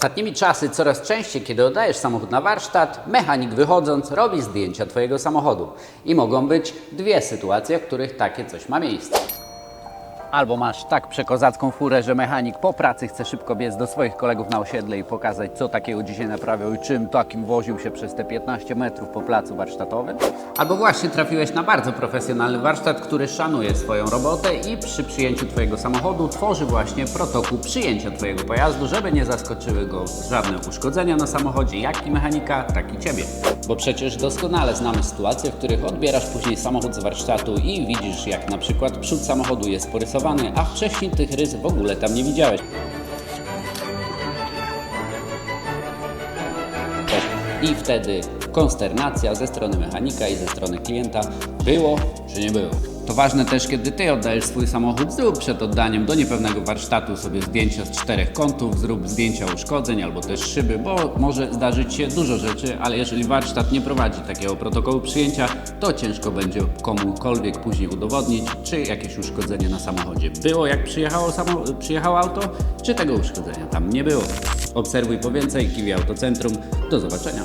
Ostatnimi czasy coraz częściej, kiedy oddajesz samochód na warsztat, mechanik wychodząc robi zdjęcia Twojego samochodu. I mogą być dwie sytuacje, w których takie coś ma miejsce. Albo masz tak przekozacką furę, że mechanik po pracy chce szybko biec do swoich kolegów na osiedle i pokazać, co takiego dzisiaj naprawiał i czym takim woził się przez te 15 metrów po placu warsztatowym. Albo właśnie trafiłeś na bardzo profesjonalny warsztat, który szanuje swoją robotę i przy przyjęciu Twojego samochodu tworzy właśnie protokół przyjęcia Twojego pojazdu, żeby nie zaskoczyły go żadne uszkodzenia na samochodzie, jak i mechanika, tak i Ciebie. Bo przecież doskonale znamy sytuacje, w których odbierasz później samochód z warsztatu i widzisz, jak na przykład przód samochodu jest porysowany, a wcześniej tych rys w ogóle tam nie widziałeś. I wtedy konsternacja ze strony mechanika i ze strony klienta było czy nie było. To ważne też, kiedy Ty oddajesz swój samochód, zrób przed oddaniem do niepewnego warsztatu sobie zdjęcia z czterech kątów, zrób zdjęcia uszkodzeń albo też szyby, bo może zdarzyć się dużo rzeczy, ale jeżeli warsztat nie prowadzi takiego protokołu przyjęcia, to ciężko będzie komukolwiek później udowodnić, czy jakieś uszkodzenie na samochodzie było, jak przyjechało, samo, przyjechało auto, czy tego uszkodzenia tam nie było. Obserwuj po więcej, Kiwi Autocentrum. Do zobaczenia.